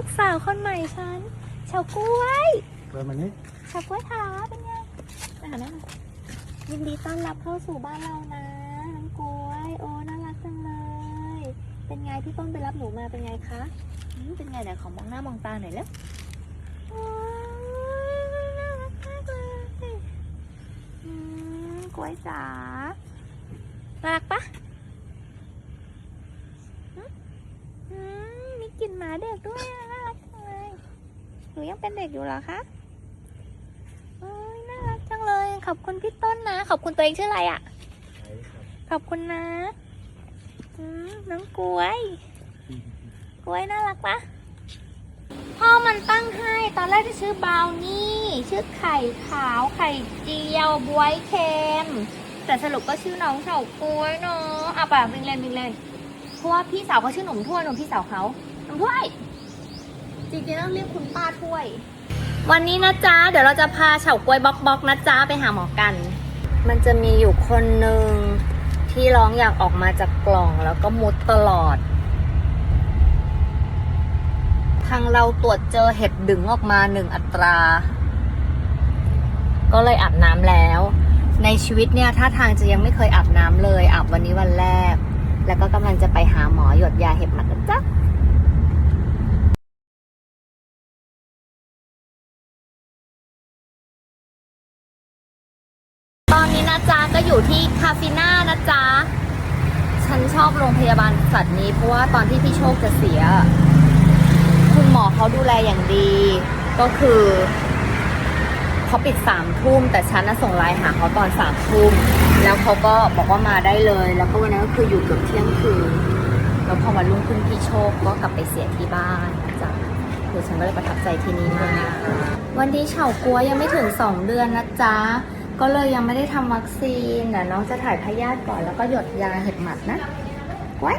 ลูกสาวคนใหม่ฉันเฉากล้วยเปิดมานี้เฉากล้วยขาเป็นไงมาหาแม่หน่อยยินดีต้อนรับเข้าสู่บ้านเรานะน้องกล้วย โอ้น่ารักจังเลย เป็นไงพี่ต้นไปรับหนูมาเป็นไงคะอืมเป็นไงไหนขอมองหน้ามองตาหน่อยแล้วโอ้ยน่ารักมากเลยอืมกล้วยจ๋าน่ารักปะ อืมมี กลิ่นหมาเด็กด้วยอะน่ารักจังเลยหนูยังเป็นเด็กอยู่เหรอคะโอ้ยน่ารักจังเลย ขอบคุณพี่ต้นนะ ขอบคุณตัวเองชื่ออะไรอะใช้ครับขอบคุณนะอืมน้องกล้วย กล้วยน่ารักปะพ่อมันตั้งให้ตอนแรกจะชื่อบราวนี่ชื่อไข่ขาวไข่เจียวบวยเค็มแต่สรุปก็ชื่อน้องเฉากล้วยเนาะอะปากวิ่งเล่นวิ่งเล่น เพราะว่าพี่สาวเขาชื่อหนุ่มถ้วยหนุ่มพี่สาวเขาหนุ่มถ้วย จริงๆต้องเรียกคุณป้าถ้วย วันนี้นะจ๊ะ เดี๋ยวเราจะพาเฉากล้วยบล็อกบล็อกนะจ๊ะไปหาหมอกัน มันจะมีอยู่คนหนึ่งที่ร้องอยากออกมาจากกล่องแล้วก็มุดตลอด ทางเราตรวจเจอเห็ดดึงออกมาหนึ่งอัตรา ก็เลยอาบน้ำแล้ว ในชีวิตเนี่ยท่าทางจะยังไม่เคยอาบน้ำเลยอาบวันนี้วันแรก แล้วก็กำลังจะไป หาหมอหยดยาเห็บหมัดนะจ๊ะตอนนี้นะจ๊ะก็อยู่ที่คาฟิน่านะจ๊ะฉันชอบโรงพยาบาลสัตว์นี้เพราะว่าตอนที่พี่โชคจะเสีย คุณหมอเขาดูแลอย่างดี ก็คือเขาปิดสามทุ่มแต่ฉันน่ะส่งไลน์หาเขาตอนสามทุ่มแล้วเขาก็บอกว่ามาได้เลย แล้วก็วันนั้นก็คืออยู่เกือบเที่ยงคืน แล้วพอวันรุ่งขึ้นพี่โชคก็กลับไปเสียที่บ้านจ้ะคือฉันก็เลยประทับใจที่นี่มาก วันนี้เฉากัวยังไม่ถึงสองเดือนนะจ๊ะ ก็เลยยังไม่ได้ทำวัคซีนแต่น้องจะถ่ายพยาธิก่อนแล้วก็หยดยาเห็บหมัดนะไว้